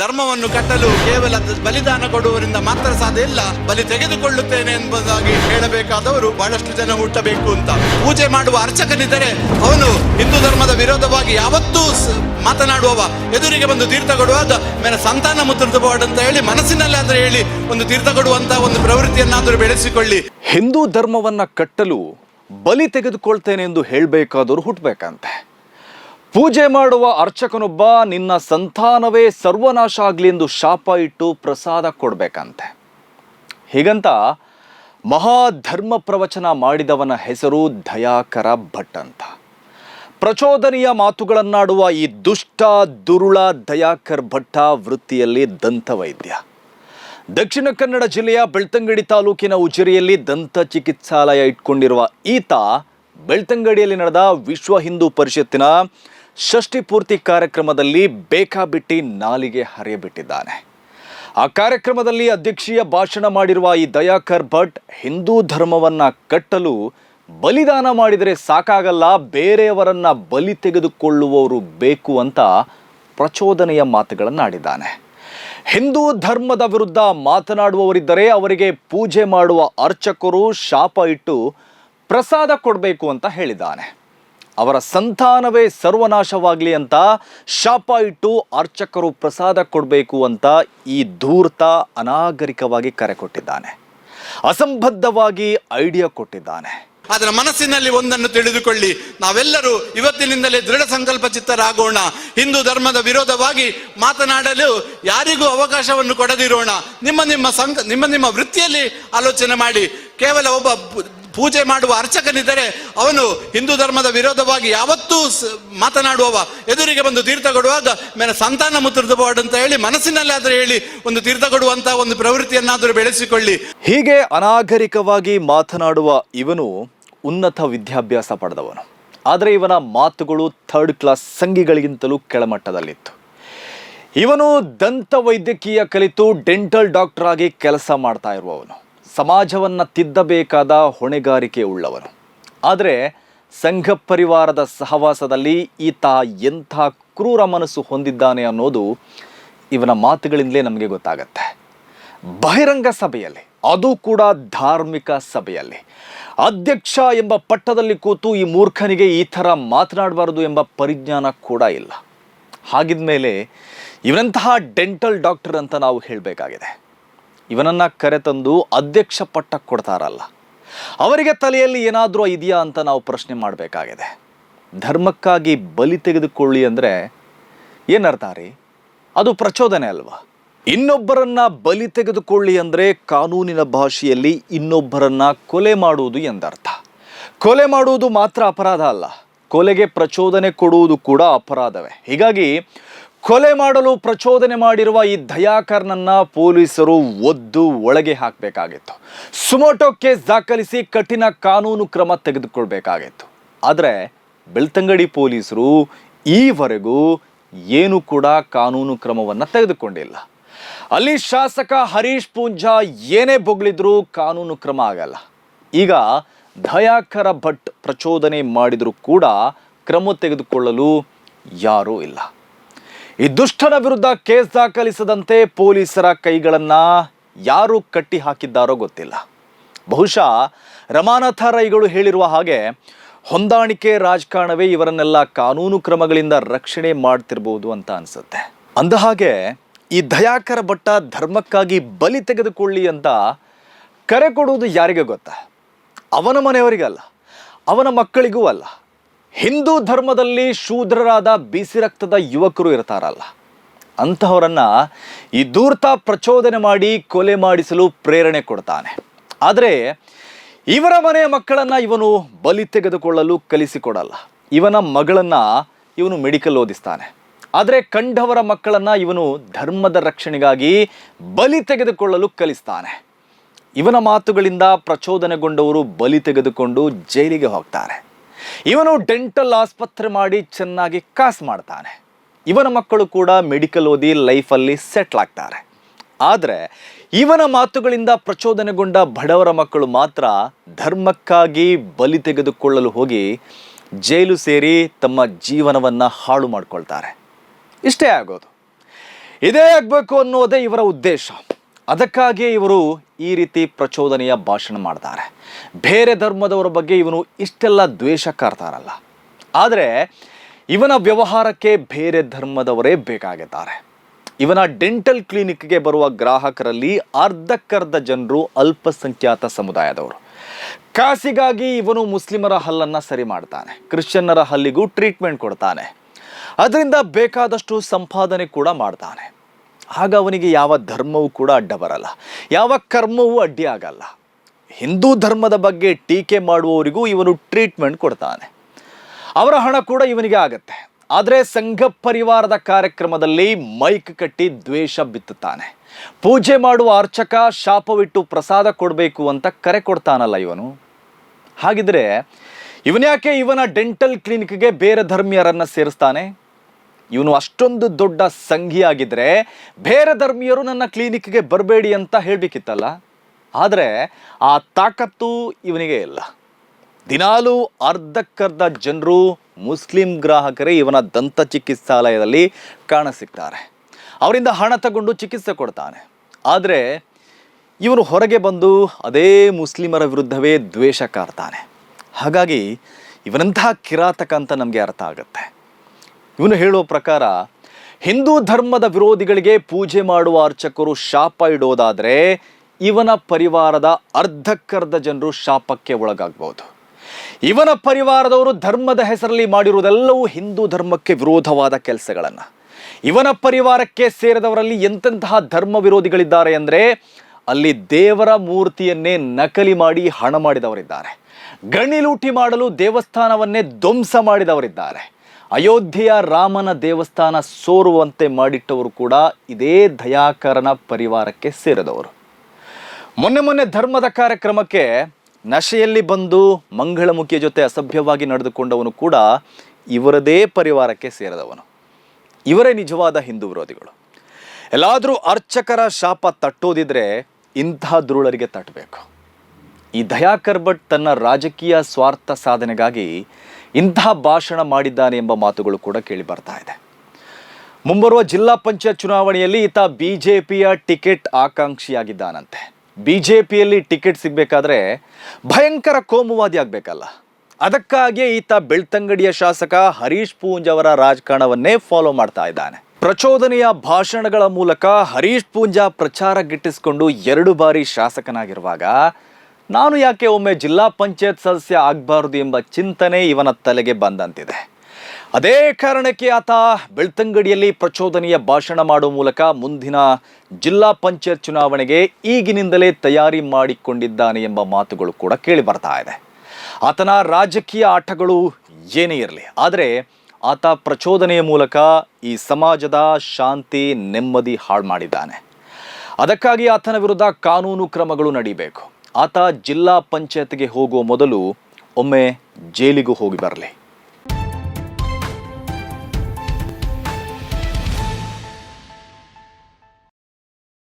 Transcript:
ಧರ್ಮವನ್ನು ಕಟ್ಟಲು ಕೇವಲ ಬಲಿದಾನ ಕೊಡುವರಿಂದ ಮಾತ್ರ ಸಾಧ್ಯ ಇಲ್ಲ. ಬಲಿ ತೆಗೆದುಕೊಳ್ಳುತ್ತೇನೆ ಎಂಬುದಾಗಿ ಹೇಳಬೇಕಾದವರು ಬಹಳಷ್ಟು ಜನ ಹುಟ್ಟಬೇಕು ಅಂತ. ಪೂಜೆ ಮಾಡುವ ಅರ್ಚಕನಿದ್ದರೆ ಅವನು ಹಿಂದೂ ಧರ್ಮದ ವಿರೋಧವಾಗಿ ಯಾವತ್ತೂ ಮಾತನಾಡುವವ. ಎದುರಿಗೆ ಬಂದು ತೀರ್ಥ ಕೊಡುವಾಗ ಮೇಲೆ ಸಂತಾನ ಮುತ್ತೃತಪಾಡು ಅಂತ ಹೇಳಿ ಮನಸ್ಸಿನಲ್ಲಾದ್ರೆ ಹೇಳಿ ಒಂದು ತೀರ್ಥ ಕೊಡುವಂತ ಒಂದು ಪ್ರವೃತ್ತಿಯನ್ನಾದರೂ ಬೆಳೆಸಿಕೊಳ್ಳಿ. ಹಿಂದೂ ಧರ್ಮವನ್ನ ಕಟ್ಟಲು ಬಲಿ ತೆಗೆದುಕೊಳ್ತೇನೆ ಎಂದು ಹೇಳಬೇಕಾದವರು ಹುಟ್ಟಬೇಕಂತೆ ಪೂಜೆ ಮಾಡುವ ಅರ್ಚಕನೊಬ್ಬ ನಿನ್ನ ಸಂತಾನವೇ ಸರ್ವನಾಶ ಆಗಲಿ ಎಂದು ಶಾಪ ಇಟ್ಟು ಪ್ರಸಾದ ಕೊಡಬೇಕಂತೆ. ಹೀಗಂತ ಮಹಾಧರ್ಮ ಪ್ರವಚನ ಮಾಡಿದವನ ಹೆಸರು ದಯಾಕರ ಭಟ್ ಅಂತ. ಪ್ರಚೋದನೆಯ ಮಾತುಗಳನ್ನಾಡುವ ಈ ದುಷ್ಟ, ದುರುಳ ದಯಾಕರ್ ಭಟ್ಟ ವೃತ್ತಿಯಲ್ಲಿ ದಂತವೈದ್ಯ. ದಕ್ಷಿಣ ಕನ್ನಡ ಜಿಲ್ಲೆಯ ಬೆಳ್ತಂಗಡಿ ತಾಲೂಕಿನ ಉಜಿರೆಯಲ್ಲಿ ದಂತ ಚಿಕಿತ್ಸಾಲಯ ಇಟ್ಕೊಂಡಿರುವ ಈತ ಬೆಳ್ತಂಗಡಿಯಲ್ಲಿ ನಡೆದ ವಿಶ್ವ ಹಿಂದೂ ಪರಿಷತ್ತಿನ ಷಷ್ಠಿ ಪೂರ್ತಿ ಕಾರ್ಯಕ್ರಮದಲ್ಲಿ ಬೇಕಾಬಿಟ್ಟಿ ನಾಲಿಗೆ ಹರಿಯಬಿಟ್ಟಿದ್ದಾನೆ. ಆ ಕಾರ್ಯಕ್ರಮದಲ್ಲಿ ಅಧ್ಯಕ್ಷೀಯ ಭಾಷಣ ಮಾಡಿರುವ ಈ ದಯಾಕರ್ ಭಟ್ ಹಿಂದೂ ಧರ್ಮವನ್ನ ಕಟ್ಟಲು ಬಲಿದಾನ ಮಾಡಿದರೆ ಸಾಕಾಗಲ್ಲ, ಬೇರೆಯವರನ್ನ ಬಲಿ ತೆಗೆದುಕೊಳ್ಳುವವರು ಬೇಕು ಅಂತ ಪ್ರಚೋದನೆಯ ಮಾತುಗಳನ್ನಾಡಿದ್ದಾನೆ. ಹಿಂದೂ ಧರ್ಮದ ವಿರುದ್ಧ ಮಾತನಾಡುವವರಿದ್ದರೆ ಅವರಿಗೆ ಪೂಜೆ ಮಾಡುವ ಅರ್ಚಕರು ಶಾಪ ಇಟ್ಟು ಪ್ರಸಾದ ಕೊಡಬೇಕು ಅಂತ ಹೇಳಿದ್ದಾನೆ. ಅವರ ಸಂತಾನವೇ ಸರ್ವನಾಶವಾಗಲಿ ಅಂತ ಶಾಪ ಇಟ್ಟು ಅರ್ಚಕರು ಪ್ರಸಾದ ಕೊಡಬೇಕು ಅಂತ ಈ ಧೂರ್ತ ಅನಾಗರಿಕವಾಗಿ ಕರೆ ಕೊಟ್ಟಿದ್ದಾನೆ. ಅಸಂಬದ್ಧವಾಗಿ ಐಡಿಯಾ ಕೊಟ್ಟಿದ್ದಾನೆ. ಅದರ ಮನಸ್ಸಿನಲ್ಲಿ ಒಂದನ್ನು ತಿಳಿದುಕೊಳ್ಳಿ. ನಾವೆಲ್ಲರೂ ಇವತ್ತಿನಿಂದಲೇ ದೃಢ ಸಂಕಲ್ಪ ಚಿತ್ತರಾಗೋಣ. ಹಿಂದೂ ಧರ್ಮದ ವಿರೋಧವಾಗಿ ಮಾತನಾಡಲು ಯಾರಿಗೂ ಅವಕಾಶವನ್ನು ಕೊಡದಿರೋಣ. ನಿಮ್ಮ ನಿಮ್ಮ ಸಂಕ ನಿಮ್ಮ ನಿಮ್ಮ ವೃತ್ತಿಯಲ್ಲಿ ಆಲೋಚನೆ ಮಾಡಿ. ಕೇವಲ ಒಬ್ಬ ಪೂಜೆ ಮಾಡುವ ಅರ್ಚಕನಿದ್ದರೆ ಅವನು ಹಿಂದೂ ಧರ್ಮದ ವಿರೋಧವಾಗಿ ಯಾವತ್ತೂ ಮಾತನಾಡುವವ. ಎದುರಿಗೆ ಬಂದು ತೀರ್ಥ ಕೊಡುವಾಗ ಮೇಲೆ ಸಂತಾನ ಮುತ್ತೃತಪಾಡು ಅಂತ ಹೇಳಿ ಮನಸ್ಸಿನಲ್ಲಾದ್ರೆ ಹೇಳಿ ಒಂದು ತೀರ್ಥ ಕೊಡುವಂತ ಒಂದು ಪ್ರವೃತ್ತಿಯನ್ನಾದರೂ ಬೆಳೆಸಿಕೊಳ್ಳಿ. ಹೀಗೆ ಅನಾಗರಿಕವಾಗಿ ಮಾತನಾಡುವ ಇವನು ಉನ್ನತ ವಿದ್ಯಾಭ್ಯಾಸ ಪಡೆದವನು. ಆದರೆ ಇವನ ಮಾತುಗಳು ಥರ್ಡ್ ಕ್ಲಾಸ್ ಸಂಘಿಗಳಿಗಿಂತಲೂ ಕೆಳಮಟ್ಟದಲ್ಲಿತ್ತು. ಇವನು ದಂತ ವೈದ್ಯಕೀಯ ಕಲಿತು ಡೆಂಟಲ್ ಡಾಕ್ಟರ್ ಆಗಿ ಕೆಲಸ ಮಾಡ್ತಾ ಇರುವವನು. ಸಮಾಜವನ್ನು ತಿದ್ದಬೇಕಾದ ಹೊಣೆಗಾರಿಕೆ ಉಳ್ಳವನು. ಆದರೆ ಸಂಘ ಪರಿವಾರದ ಸಹವಾಸದಲ್ಲಿ ಈತ ಎಂಥ ಕ್ರೂರ ಮನಸ್ಸು ಹೊಂದಿದ್ದಾನೆ ಅನ್ನೋದು ಇವನ ಮಾತುಗಳಿಂದಲೇ ನಮಗೆ ಗೊತ್ತಾಗತ್ತೆ. ಬಹಿರಂಗ ಸಭೆಯಲ್ಲಿ, ಅದು ಕೂಡ ಧಾರ್ಮಿಕ ಸಭೆಯಲ್ಲಿ, ಅಧ್ಯಕ್ಷ ಎಂಬ ಪಟ್ಟದಲ್ಲಿ ಕೂತು ಈ ಮೂರ್ಖನಿಗೆ ಈ ಥರ ಮಾತನಾಡಬಾರದು ಎಂಬ ಪರಿಜ್ಞಾನ ಕೂಡ ಇಲ್ಲ. ಹಾಗಿದ್ಮೇಲೆ ಇವನಂತಹ ಡೆಂಟಲ್ ಡಾಕ್ಟರ್ ಅಂತ ನಾವು ಹೇಳಬೇಕಾಗಿದೆ. ಇವನನ್ನ ಕರೆತಂದು ಅಧ್ಯಕ್ಷ ಪಟ್ಟ ಕೊಡ್ತಾರಲ್ಲ. ಅವರಿಗೆ ತಲೆಯಲ್ಲಿ ಏನಾದರೂ ಇದೆಯಾ ಅಂತ ನಾವು ಪ್ರಶ್ನೆ ಮಾಡಬೇಕಾಗಿದೆ. ಧರ್ಮಕ್ಕಾಗಿ ಬಲಿ ತೆಗೆದುಕೊಳ್ಳಿ ಅಂದರೆ ಏನರ್ಥ ರೀ? ಅದು ಪ್ರಚೋದನೆ ಅಲ್ವಾ? ಇನ್ನೊಬ್ಬರನ್ನ ಬಲಿ ತೆಗೆದುಕೊಳ್ಳಿ ಅಂದರೆ ಕಾನೂನಿನ ಭಾಷೆಯಲ್ಲಿ ಇನ್ನೊಬ್ಬರನ್ನ ಕೊಲೆ ಮಾಡುವುದು ಎಂದರ್ಥ. ಕೊಲೆ ಮಾಡುವುದು ಮಾತ್ರ ಅಪರಾಧ ಅಲ್ಲ. ಕೊಲೆಗೆ ಪ್ರಚೋದನೆ ಕೊಡುವುದು ಕೂಡ ಅಪರಾಧವೇ. ಹೀಗಾಗಿ ಕೊಲೆ ಮಾಡಲು ಪ್ರಚೋದನೆ ಮಾಡಿರುವ ಈ ದಯಾಕರ್ನನ್ನ ಪೊಲೀಸರು ಒದ್ದು ಒಳಗೆ ಹಾಕಬೇಕಾಗಿತ್ತು. ಸುಮೋಟೋ ಕೇಸ್ ದಾಖಲಿಸಿ ಕಠಿಣ ಕಾನೂನು ಕ್ರಮ ತೆಗೆದುಕೊಳ್ಬೇಕಾಗಿತ್ತು. ಆದರೆ ಬೆಳ್ತಂಗಡಿ ಪೊಲೀಸರು ಈವರೆಗೂ ಏನು ಕೂಡ ಕಾನೂನು ಕ್ರಮವನ್ನು ತೆಗೆದುಕೊಂಡಿಲ್ಲ. ಅಲ್ಲಿ ಶಾಸಕ ಹರೀಶ್ ಪೂಂಜಾ ಏನೇ ಬೊಗಳಿದ್ರೂ ಕಾನೂನು ಕ್ರಮ ಆಗಲ್ಲ. ಈಗ ದಯಾಕರ ಭಟ್ ಪ್ರಚೋದನೆ ಮಾಡಿದರೂ ಕೂಡ ಕ್ರಮ ತೆಗೆದುಕೊಳ್ಳಲು ಯಾರೂ ಇಲ್ಲ. ಈ ದುಷ್ಟನ ವಿರುದ್ಧ ಕೇಸ್ ದಾಖಲಿಸದಂತೆ ಪೊಲೀಸರ ಕೈಗಳನ್ನ ಯಾರು ಕಟ್ಟಿ ಹಾಕಿದ್ದಾರೋ ಗೊತ್ತಿಲ್ಲ. ಬಹುಶಃ ರಮಾನಾಥ ರೈಗಳು ಹೇಳಿರುವ ಹಾಗೆ ಹೊಂದಾಣಿಕೆ ರಾಜಕಾರಣವೇ ಇವರನ್ನೆಲ್ಲ ಕಾನೂನು ಕ್ರಮಗಳಿಂದ ರಕ್ಷಣೆ ಮಾಡ್ತಿರ್ಬೋದು ಅಂತ ಅನ್ಸುತ್ತೆ. ಅಂದ ಹಾಗೆ ಈ ದಯಾಕರ ಭಟ್ಟ ಧರ್ಮಕ್ಕಾಗಿ ಬಲಿ ತೆಗೆದುಕೊಳ್ಳಿ ಅಂತ ಕರೆ ಕೊಡುವುದು ಯಾರಿಗೆ ಗೊತ್ತಾ? ಅವನ ಮನೆಯವರಿಗಲ್ಲ, ಅವನ ಮಕ್ಕಳಿಗೂ ಅಲ್ಲ ಹಿಂದೂ ಧರ್ಮದಲ್ಲಿ ಶೂದ್ರರಾದ ಬಿಸಿ ರಕ್ತದ ಯುವಕರು ಇರ್ತಾರಲ್ಲ, ಅಂತಹವರನ್ನು ಈ ಧೂರ್ತ ಪ್ರಚೋದನೆ ಮಾಡಿ ಕೊಲೆ ಮಾಡಿಸಲು ಪ್ರೇರಣೆ ಕೊಡ್ತಾನೆ. ಆದರೆ ಇವರ ಮನೆಯ ಮಕ್ಕಳನ್ನ ಇವನು ಬಲಿ ತೆಗೆದುಕೊಳ್ಳಲು ಕಲಿಸಿಕೊಡಲ್ಲ. ಇವನ ಮಗಳನ್ನ ಇವನು ಮೆಡಿಕಲ್ ಓದಿಸ್ತಾನೆ. ಆದರೆ ಕಂಡವರ ಮಕ್ಕಳನ್ನ ಇವನು ಧರ್ಮದ ರಕ್ಷಣೆಗಾಗಿ ಬಲಿ ತೆಗೆದುಕೊಳ್ಳಲು ಕಲಿಸ್ತಾನೆ. ಇವನ ಮಾತುಗಳಿಂದ ಪ್ರಚೋದನೆಗೊಂಡವರು ಬಲಿ ತೆಗೆದುಕೊಂಡು ಜೈಲಿಗೆ ಹೋಗ್ತಾರೆ. ಇವನು ಡೆಂಟಲ್ ಆಸ್ಪತ್ರೆ ಮಾಡಿ ಚೆನ್ನಾಗಿ ಕಾಸು ಮಾಡ್ತಾನೆ. ಇವನ ಮಕ್ಕಳು ಕೂಡ ಮೆಡಿಕಲ್ ಓದಿ ಲೈಫಲ್ಲಿ ಸೆಟ್ಲ್ ಆಗ್ತಾರೆ. ಆದರೆ ಇವನ ಮಾತುಗಳಿಂದ ಪ್ರಚೋದನೆಗೊಂಡ ಬಡವರ ಮಕ್ಕಳು ಮಾತ್ರ ಧರ್ಮಕ್ಕಾಗಿ ಬಲಿ ತೆಗೆದುಕೊಳ್ಳಲು ಹೋಗಿ ಜೈಲು ಸೇರಿ ತಮ್ಮ ಜೀವನವನ್ನು ಹಾಳು ಮಾಡ್ಕೊಳ್ತಾರೆ. ಇಷ್ಟೇ ಆಗೋದು. ಇದೇ ಆಗಬೇಕು ಅನ್ನೋದೇ ಇವರ ಉದ್ದೇಶ. ಅದಕ್ಕಾಗಿಯೇ ಇವರು ಈ ರೀತಿ ಪ್ರಚೋದನೆಯ ಭಾಷಣ ಮಾಡ್ತಾರೆ ಬೇರೆ ಧರ್ಮದವರ ಬಗ್ಗೆ ಇವನು ಇಷ್ಟೆಲ್ಲ ದ್ವೇಷ ಕಾರ್ತಾರಲ್ಲ ಆದರೆ ಇವನ ವ್ಯವಹಾರಕ್ಕೆ ಬೇರೆ ಧರ್ಮದವರೇ ಬೇಕಾಗಿದ್ದಾರೆ. ಇವನ ಡೆಂಟಲ್ ಕ್ಲಿನಿಕ್ಗೆ ಬರುವ ಗ್ರಾಹಕರಲ್ಲಿ ಅರ್ಧಕ್ಕರ್ಧ ಜನರು ಅಲ್ಪಸಂಖ್ಯಾತ ಸಮುದಾಯದವರು. ಕಾಸಿಗಾಗಿ ಇವನು ಮುಸ್ಲಿಮರ ಹಲ್ಲನ್ನು ಸರಿ ಮಾಡ್ತಾನೆ. ಕ್ರಿಶ್ಚಿಯನ್ನರ ಹಲ್ಲಿಗೂ ಟ್ರೀಟ್ಮೆಂಟ್ ಕೊಡ್ತಾನೆ. ಅದರಿಂದ ಬೇಕಾದಷ್ಟು ಸಂಪಾದನೆ ಕೂಡ ಮಾಡ್ತಾನೆ. ಆಗ ಅವನಿಗೆ ಯಾವ ಧರ್ಮವೂ ಕೂಡ ಅಡ್ಡ ಬರಲ್ಲ ಯಾವ ಕರ್ಮವೂ ಅಡ್ಡಿ ಆಗಲ್ಲ ಹಿಂದೂ ಧರ್ಮದ ಬಗ್ಗೆ ಟೀಕೆ ಮಾಡುವವರಿಗೂ ಇವನು ಟ್ರೀಟ್ಮೆಂಟ್ ಕೊಡ್ತಾನೆ. ಅವರ ಹಣ ಕೂಡ ಇವನಿಗೆ ಆಗತ್ತೆ. ಆದರೆ ಸಂಘ ಪರಿವಾರದ ಕಾರ್ಯಕ್ರಮದಲ್ಲಿ ಮೈಕ್ ಕಟ್ಟಿ ದ್ವೇಷ ಬಿತ್ತುತ್ತಾನೆ. ಪೂಜೆ ಮಾಡುವ ಅರ್ಚಕ ಶಾಪವಿಟ್ಟು ಪ್ರಸಾದ ಕೊಡಬೇಕು ಅಂತ ಕರೆ ಕೊಡ್ತಾನಲ್ಲ ಇವನು. ಹಾಗಿದ್ರೆ ಇವನ್ಯಾಕೆ ಇವನ ಡೆಂಟಲ್ ಕ್ಲಿನಿಕ್ಗೆ ಬೇರೆ ಧರ್ಮೀಯರನ್ನ ಸೇರಿಸ್ತಾನೆ? ಇವನು ಅಷ್ಟೊಂದು ದೊಡ್ಡ ಸಂಘಿಯಾಗಿದ್ರೆ ಬೇರೆ ಧರ್ಮೀಯರು ನನ್ನ ಕ್ಲಿನಿಕ್ಗೆ ಬರಬೇಡಿ ಅಂತ ಹೇಳಬೇಕಿತ್ತಲ್ಲ? ಆದರೆ ಆ ತಾಕತ್ತು ಇವನಿಗೆ ಇಲ್ಲ. ದಿನಾಲೂ ಅರ್ಧಕ್ಕರ್ಧ ಜನರು ಮುಸ್ಲಿಂ ಗ್ರಾಹಕರೇ ಇವನ ದಂತ ಚಿಕಿತ್ಸಾಲಯದಲ್ಲಿ ಕಾಣಸಿಗ್ತಾರೆ ಅವರಿಂದ ಹಣ ತಗೊಂಡು ಚಿಕಿತ್ಸೆ ಕೊಡ್ತಾನೆ. ಆದರೆ ಇವನು ಹೊರಗೆ ಬಂದು ಅದೇ ಮುಸ್ಲಿಮರ ವಿರುದ್ಧವೇ ದ್ವೇಷ ಕಾರ್ತಾನೆ ಹಾಗಾಗಿ ಇವನಂತಹ ಕಿರಾತಕ ಅಂತ ನಮಗೆ ಅರ್ಥ ಆಗುತ್ತೆ. ಇವನು ಹೇಳುವ ಪ್ರಕಾರ, ಹಿಂದೂ ಧರ್ಮದ ವಿರೋಧಿಗಳಿಗೆ ಪೂಜೆ ಮಾಡುವ ಅರ್ಚಕರು ಶಾಪ ಇಡೋದಾದರೆ ಇವನ ಪರಿವಾರದ ಅರ್ಧಕ್ಕರ್ಧ ಜನರು ಶಾಪಕ್ಕೆ ಒಳಗಾಗ್ಬೋದು. ಇವನ ಪರಿವಾರದವರು ಧರ್ಮದ ಹೆಸರಲ್ಲಿ ಮಾಡಿರುವುದೆಲ್ಲವೂ ಹಿಂದೂ ಧರ್ಮಕ್ಕೆ ವಿರೋಧವಾದ ಕೆಲಸಗಳನ್ನು. ಇವನ ಪರಿವಾರಕ್ಕೆ ಸೇರಿದವರಲ್ಲಿ ಎಂತೆಂತಹ ಧರ್ಮ ವಿರೋಧಿಗಳಿದ್ದಾರೆ ಅಂದರೆ, ಅಲ್ಲಿ ದೇವರ ಮೂರ್ತಿಯನ್ನೇ ನಕಲಿ ಮಾಡಿ ಹಣ ಮಾಡಿದವರಿದ್ದಾರೆ. ಗಣಿ ಲೂಟಿ ಮಾಡಲು ದೇವಸ್ಥಾನವನ್ನೇ ಧ್ವಂಸ ಮಾಡಿದವರಿದ್ದಾರೆ. ಅಯೋಧ್ಯೆಯ ರಾಮನ ದೇವಸ್ಥಾನ ಸೋರುವಂತೆ ಮಾಡಿಟ್ಟವರು ಕೂಡ ಇದೇ ದಯಾಕರನ ಪರಿವಾರಕ್ಕೆ ಸೇರಿದವರು. ಮೊನ್ನೆ ಮೊನ್ನೆ ಧರ್ಮದ ಕಾರ್ಯಕ್ರಮಕ್ಕೆ ನಶೆಯಲ್ಲಿ ಬಂದು ಮಂಗಳಮುಖಿಯ ಜೊತೆ ಅಸಭ್ಯವಾಗಿ ನಡೆದುಕೊಂಡವನು ಕೂಡ ಇವರದೇ ಪರಿವಾರಕ್ಕೆ ಸೇರಿದವನು. ಇವರೇ ನಿಜವಾದ ಹಿಂದೂ ವಿರೋಧಿಗಳು. ಎಲ್ಲಾದರೂ ಅರ್ಚಕರ ಶಾಪ ತಟ್ಟೋದಿದ್ರೆ ಇಂಥ ದುರುಳರಿಗೆ ತಟ್ಟಬೇಕು. ಈ ದಯಾಕರ್ ಭಟ್ ತನ್ನ ರಾಜಕೀಯ ಸ್ವಾರ್ಥ ಸಾಧನೆಗಾಗಿ ಇಂತಹ ಭಾಷಣ ಮಾಡಿದ್ದಾನೆ ಎಂಬ ಮಾತುಗಳು ಕೂಡ ಕೇಳಿ ಬರ್ತಾ ಇದೆ. ಮುಂಬರುವ ಜಿಲ್ಲಾ ಪಂಚಾಯತ್ ಚುನಾವಣೆಯಲ್ಲಿ ಈತ ಬಿಜೆಪಿಯ ಟಿಕೆಟ್ ಆಕಾಂಕ್ಷಿಯಾಗಿದ್ದಾನಂತೆ. ಬಿಜೆಪಿಯಲ್ಲಿ ಟಿಕೆಟ್ ಸಿಗಬೇಕಾದ್ರೆ ಭಯಂಕರ ಕೋಮುವಾದಿ ಆಗಬೇಕಲ್ಲ. ಅದಕ್ಕಾಗಿಯೇ ಈತ ಬೆಳ್ತಂಗಡಿಯ ಶಾಸಕ ಹರೀಶ್ ಪೂಂಜ್ ಅವರ ರಾಜಕಾರಣವನ್ನೇ ಫಾಲೋ ಮಾಡ್ತಾ ಇದ್ದಾನೆ. ಪ್ರಚೋದನೆಯ ಭಾಷಣಗಳ ಮೂಲಕ ಹರೀಶ್ ಪೂಂಜಾ ಪ್ರಚಾರ ಗಿಟ್ಟಿಸಿಕೊಂಡು ಎರಡು ಬಾರಿ ಶಾಸಕನಾಗಿರುವಾಗ ನಾನು ಯಾಕೆ ಒಮ್ಮೆ ಜಿಲ್ಲಾ ಪಂಚಾಯತ್ ಸದಸ್ಯ ಆಗಬಾರದು ಎಂಬ ಚಿಂತನೆ ಇವನ ತಲೆಗೆ ಬಂದಂತಿದೆ. ಅದೇ ಕಾರಣಕ್ಕೆ ಆತ ಬೆಳ್ತಂಗಡಿಯಲ್ಲಿ ಪ್ರಚೋದನೆಯ ಭಾಷಣ ಮಾಡುವ ಮೂಲಕ ಮುಂದಿನ ಜಿಲ್ಲಾ ಪಂಚಾಯತ್ ಚುನಾವಣೆಗೆ ಈಗಿನಿಂದಲೇ ತಯಾರಿ ಮಾಡಿಕೊಂಡಿದ್ದಾನೆ ಎಂಬ ಮಾತುಗಳು ಕೂಡ ಕೇಳಿ ಬರ್ತಾ ಇದೆ. ಆತನ ರಾಜಕೀಯ ಆಟಗಳು ಏನೇ ಇರಲಿ, ಆದರೆ ಆತ ಪ್ರಚೋದನೆಯ ಮೂಲಕ ಈ ಸಮಾಜದ ಶಾಂತಿ ನೆಮ್ಮದಿ ಹಾಳು ಮಾಡಿದ್ದಾನೆ. ಅದಕ್ಕಾಗಿ ಆತನ ವಿರುದ್ಧ ಕಾನೂನು ಕ್ರಮಗಳು ನಡೀಬೇಕು. ಆತ ಜಿಲ್ಲಾ ಪಂಚಾಯತ್ಗೆ ಹೋಗುವ ಮೊದಲು ಒಮ್ಮೆ ಜೈಲಿಗೂ ಹೋಗಿ ಬರಲಿ.